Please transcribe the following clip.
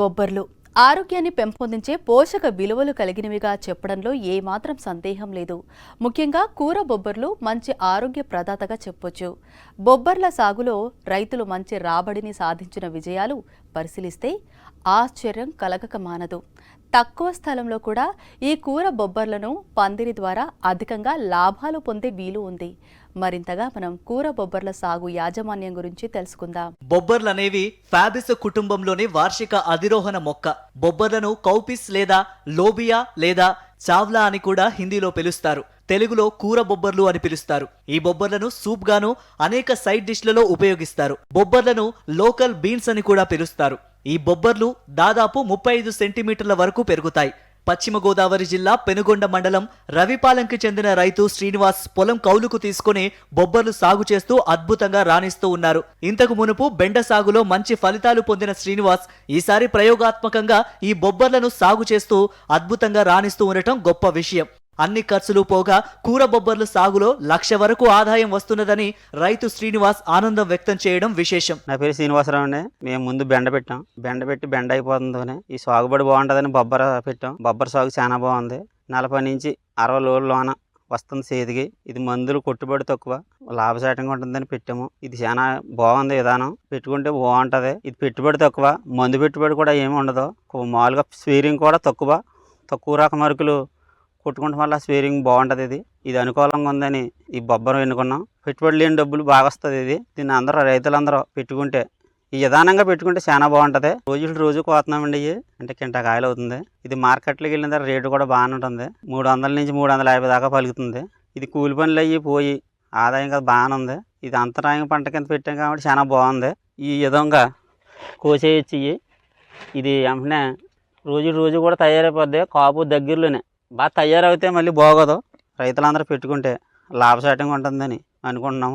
బొబ్బర్లు. ఆరోగ్యాన్ని పెంపొందించే పోషక విలువలు కలిగినవిగా చెప్పడంలో ఏమాత్రం సందేహం లేదు. ముఖ్యంగా కూర బొబ్బర్లు మంచి ఆరోగ్య ప్రదాతగా చెప్పొచ్చు. బొబ్బర్ల సాగులో రైతులు మంచి రాబడిని సాధించిన విజయాలు పరిశీలిస్తే ఆశ్చర్యం కలగక మానదు. తక్కువ స్థలంలో కూడా ఈ కూర బొబ్బర్లను పందిరి ద్వారా అధికంగా లాభాలు పొందే వీలు ఉంది. మరింతగా మనం కూర బొబ్బర్ల సాగు యాజమాన్యం గురించి తెలుసుకుందాం. బొబ్బర్లు అనేవి ఫ్యాబిస్ కుటుంబంలోని వార్షిక అధిరోహణ మొక్క. బొబ్బర్లను కౌపిస్ లేదా లోబియా లేదా చావ్లా అని కూడా హిందీలో పిలుస్తారు. తెలుగులో కూర బొబ్బర్లు అని పిలుస్తారు. ఈ బొబ్బర్లను సూప్ గాను అనేక సైడ్ డిష్లలో ఉపయోగిస్తారు. బొబ్బర్లను లోకల్ బీన్స్ అని కూడా పిలుస్తారు. ఈ బొబ్బర్లు దాదాపు ముప్పై ఐదు సెంటీమీటర్ల వరకు పెరుగుతాయి. పశ్చిమ గోదావరి జిల్లా పెనుగొండ మండలం రవిపాలెంకి చెందిన రైతు శ్రీనివాస్ పొలం కౌలుకు తీసుకుని బొబ్బర్లు సాగు చేస్తూ అద్భుతంగా రాణిస్తూ ఉన్నారు. ఇంతకు మునుపు బెండ సాగులో మంచి ఫలితాలు పొందిన శ్రీనివాస్ ఈసారి ప్రయోగాత్మకంగా ఈ బొబ్బర్లను సాగు చేస్తూ అద్భుతంగా రాణిస్తూ ఉండటం గొప్ప విషయం. అన్ని ఖర్చులు పోగా కూర బొబ్బర్ల సాగులో లక్ష వరకు ఆదాయం వస్తున్నదని రైతు శ్రీనివాస్ ఆనందం వ్యక్తం చేయడం విశేషం. నా పేరు శ్రీనివాసరావు అండి. మేము ముందు బెండ పెట్టాం. బెండ పెట్టి బెండ అయిపోతుందని. ఈ సాగుబడి బాగుంటుందని బొబ్బర పెట్టాం. బొబ్బర సాగు చాలా బాగుంది. నలభై నుంచి అరవై లోన వస్తుంది చేతికి ఇది మందులు కొట్టుబడి తక్కువ లాభసాటంగా ఉంటుందని పెట్టాము. ఇది చాలా బాగుంది విధానం. పెట్టుకుంటే బాగుంటుంది. ఇది పెట్టుబడి తక్కువ. మందు పెట్టుబడి కూడా ఏమి ఉండదు. మామూలుగా స్వీరింగ్ కూడా తక్కువ. తక్కువ రకం అరుకులు కొట్టుకుంటే వల్ల స్వేరింగ్ బాగుంటుంది ఇది. ఇది అనుకూలంగా ఉందని ఈ బొబ్బరం ఎన్నుకున్నాం. పెట్టుబడి లేని డబ్బులు బాగా వస్తుంది ఇది. దీన్ని అందరూ రైతులందరూ పెట్టుకుంటే ఈ విధానంగా పెట్టుకుంటే చాలా బాగుంటుంది. రోజులు రోజు కోతున్నామండి ఇవి అంటే కింట కాయలు అవుతుంది ఇది మార్కెట్లోకి వెళ్ళిన తర్వాత రేటు కూడా బాగానే ఉంటుంది. మూడు వందల నుంచి మూడు వందల యాభై దాకా పలుకుతుంది. ఇది కూలి పనులు అయ్యి పోయి ఆదాయం కదా బాగానే ఉంది. ఇది అంతరాయం పంట కింద పెట్టాం కాబట్టి చాలా బాగుంది. ఈ విధంగా కోసేయచ్చి ఇది వెంటనే రోజు రోజు కూడా తయారైపోద్ది. కాపు దగ్గరలోనే బాగా తయారవుతే మళ్ళీ బాగోదు. రైతులందరూ పెట్టుకుంటే లాభసాటిగా ఉంటుందని అనుకుంటున్నాము.